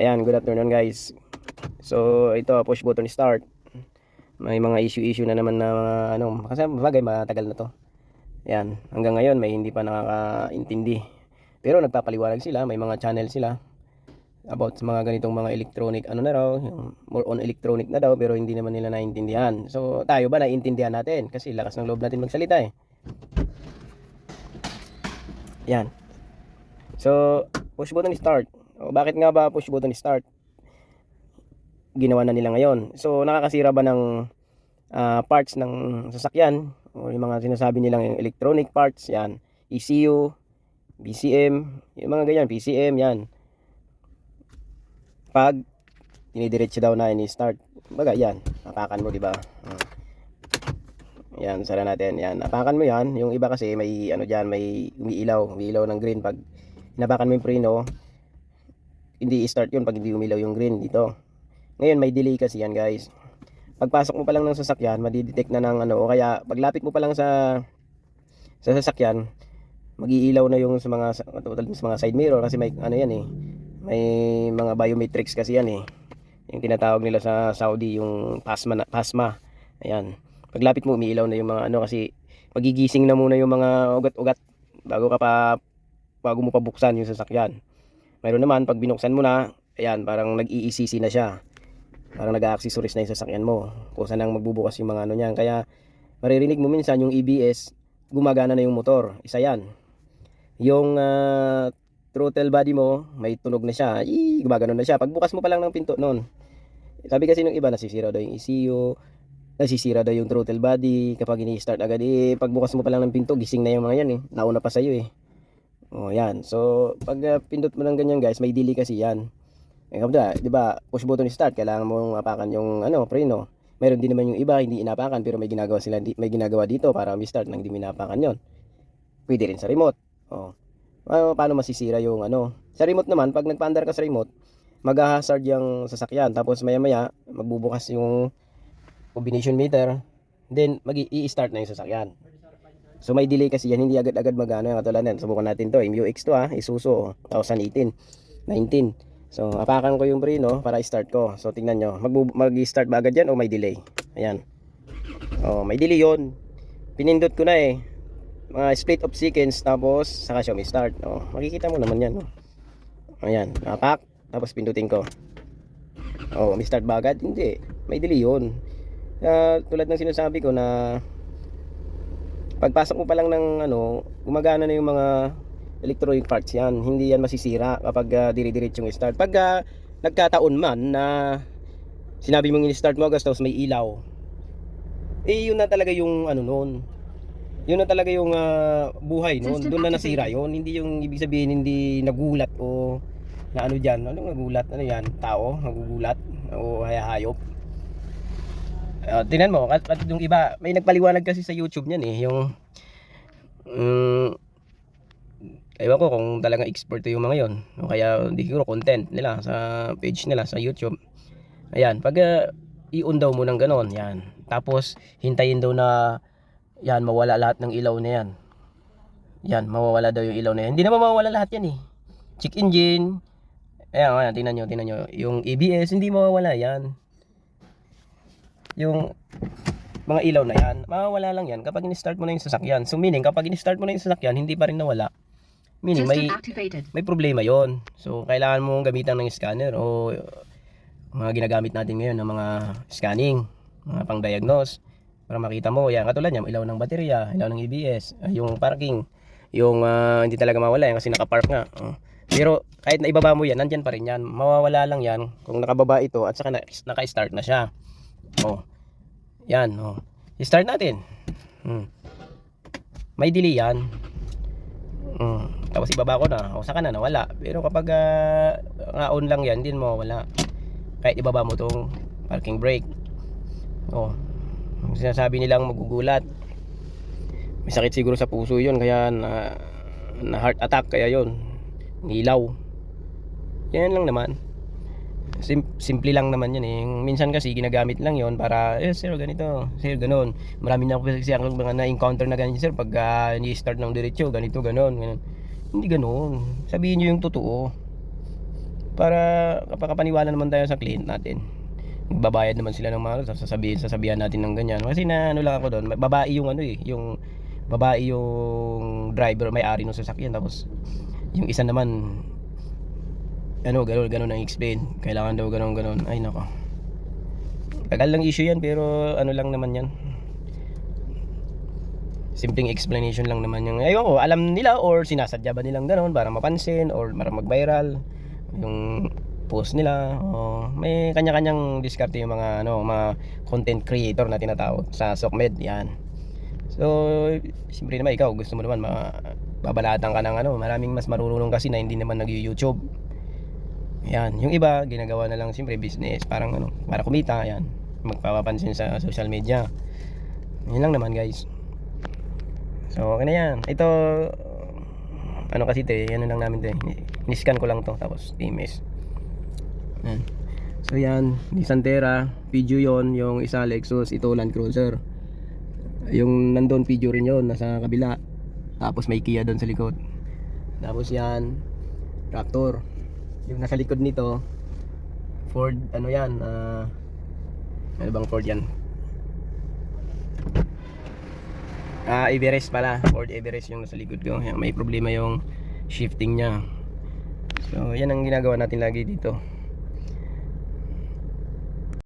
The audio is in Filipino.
Ayan, good afternoon guys. So, ito, push button start. May mga issue-issue na naman na mga ano, kasi bagay matagal na to. Ayan, hanggang ngayon may hindi pa nakakaintindi. Pero nagpapaliwanag sila, may mga channel sila about sa mga ganitong mga electronic ano na raw, more on electronic na daw pero hindi naman nila naintindihan. So, tayo ba naiintindihan natin? Kasi lakas ng loob natin magsalita eh. Yan. So, push button start. O, bakit nga ba push button start? Ginawa na nila ngayon. So, nakakasira ba ng ah, parts ng sasakyan? O yung mga sinasabi nilang electronic parts, yan. ECU, BCM, yung mga ganyan, PCM, yan. Pag dinidiretso daw na ini-start, baga yan, apakan mo, di ba? Ah. Yan, sara natin. Yan, apakan mo yan. Yung iba kasi may ano diyan, may umiilaw, umiilaw ng green pag inapakan mo yung preno, hindi i-start yun pag hindi umilaw yung green dito. Ngayon may delay kasi yan, guys. Pagpasok mo pa lang ng sasakyan, madidetect na ng ano, o kaya paglapit mo pa lang sa sa sasakyan, mag-iilaw na yung sa mga total sa mga side mirror kasi may ano yan eh. May mga biometrics kasi yan eh. Yung tinatawag nila sa Saudi yung PASMA na, PASMA. Ayan. Paglapit mo umiilaw na yung mga ano kasi magigising na muna yung mga ugat-ugat bago ka pa bago mo pa buksan yung sasakyan. Mayroon naman pag binuksan mo na, ayan, parang nag-iisisi na siya. Parang nag-accessories na yung sasakyan mo. Kung saan ang magbubukas yung mga ano niyan. Kaya maririnig mo minsan yung EBS, gumagana na yung motor. Isa yan. Yung ah, throttle body mo, may tunog na siya. Ii, gumagano na siya. Pagbukas mo pa lang ng pinto noon. Sabi kasi nung iba, nasisira daw yung ECU, nasisira daw yung throttle body. Kapag ini-start agad, eh, pagbukas mo pa lang ng pinto, gising na yung mga yan eh. Nauna pa sa'yo eh. Oh, yan. So, pag uh, pindot mo ng ganyan guys, may delay kasi yan. Eh, kapag, di ba, push button start, kailangan mong apakan yung ano, preno. Meron din naman yung iba, hindi inapakan, pero may ginagawa sila, may ginagawa dito para ma-start nang hindi minapakan yon. Pwede rin sa remote. Oh. Pa- paano masisira yung ano? Sa remote naman, pag nagpaandar ka sa remote, mag-hazard yung sasakyan. Tapos maya-maya, magbubukas yung combination meter. Then, mag i-start na yung sasakyan. So may delay kasi yan, hindi agad-agad magana katulad yan. Subukan natin to, MUX to ha, Isuzu 2018, 19. So apakan ko yung preno para i-start ko. So tingnan nyo, mag-start ba agad yan o may delay? Ayan. Oh, may delay yon. Pinindot ko na eh. Mga split of seconds tapos saka siya may start. Oh, makikita mo naman yan. Oh. Ayan, apak. Tapos pindutin ko. Oh, may start ba agad? Hindi. May delay yun. Kaya tulad ng sinasabi ko na pagpasok mo pa lang ng ano, gumagana na yung mga electronic parts yan. Hindi yan masisira kapag uh, dire-diretso yung start. Pag ah, nagkataon man na sinabi mong in-start mo agad tapos may ilaw, eh yun na talaga yung ano noon. Yun na talaga yung ah, buhay noon. Doon na nasira yun. Hindi yung ibig sabihin hindi nagulat o na ano dyan. Anong nagulat? Ano yan? Tao? Nagugulat? O hayahayop? Uh, tingnan mo, at, at yung iba, may nagpaliwanag kasi sa YouTube niyan eh, yung mm, ewan ko kung talagang expert yung mga yon o kaya hindi siguro content nila sa page nila sa YouTube. Ayan, pag uh, i-on daw mo ng ganon, yan. Tapos hintayin daw na yan mawala lahat ng ilaw na yan. Yan, mawawala daw yung ilaw na yan. Hindi naman mawawala lahat yan eh. Check engine. Ayan, ayan, tingnan nyo, tingnan nyo. Yung ABS, hindi mawawala yan yung mga ilaw na yan, mawawala lang yan kapag in-start mo na yung sasakyan. So meaning, kapag in-start mo na yung sasakyan, hindi pa rin nawala. Meaning, may, may problema yon So, kailangan mong gamitan ng scanner o uh, mga ginagamit natin ngayon ng mga scanning, mga pang-diagnose para makita mo, yan, katulad niya, ilaw ng baterya, ilaw ng ABS, ah, yung parking, yung ah, hindi talaga mawala yan kasi nakapark nga. oh. Pero kahit na ibaba mo yan, nandyan pa rin yan. Mawawala lang yan kung nakababa ito at saka na, naka-start na siya. Oh. Yan, oh. I-start natin. Hmm. May delay yan. Hmm. Tapos ibaba ko na. O saka na nawala. Pero kapag ah, nga-on lang yan, din mo wala. Kahit ibaba mo tong parking brake. Oh. Sinasabi nilang magugulat. May sakit siguro sa puso 'yon kaya na, na heart attack kaya 'yon. Nilaw. Yan lang naman. Sim- simple lang naman yun eh. Minsan kasi ginagamit lang yon para, eh sir ganito, sir ganon. Marami na ako kasi ang mga na-encounter na ganyan sir pag uh, ni-start ng diretso, ganito, ganon, ganon. Hindi ganon. Sabihin nyo yung totoo. para kapakapaniwala naman tayo sa client natin. Magbabayad naman sila ng mga sasabihin, sasabihan natin ng ganyan. Kasi na ano lang ako doon, babae yung ano eh, yung babae yung driver, may-ari ng sasakyan tapos yung isa naman ano, gano'n, gano'n ang explain. Kailangan daw gano'n, gano'n. Ay, nako. Tagal lang issue yan, pero ano lang naman yan. Simpleng explanation lang naman yung, ayun ko, alam nila or sinasadya ba nilang gano'n para mapansin or para mag-viral yung post nila. O, may kanya-kanyang diskarte yung mga, ano, mga content creator na tinatawag sa SOCMED. Yan. So, siyempre naman ikaw, gusto mo naman ma babalatan ka ng ano, maraming mas marunong kasi na hindi naman nag-YouTube. Yan, yung iba ginagawa na lang siyempre business, parang ano, para kumita, yan. Magpapapansin sa social media. Yun lang naman, guys. So, okay na yan. Ito ano kasi ito, eh, ano lang namin 'to. eh. Ni-scan ko lang 'to tapos TMS. Yan. So yan, Nissan Terra, video yon yung isa Lexus, ito Land Cruiser. Yung nandun video rin yon nasa kabila. Tapos may Kia doon sa likod. Tapos yan, Raptor. Yung nasa likod nito, Ford, ano yan, ah, ano bang Ford yan? Ah, Everest pala. Ford Everest yung nasa likod ko. May problema yung shifting niya. So, yan ang ginagawa natin lagi dito.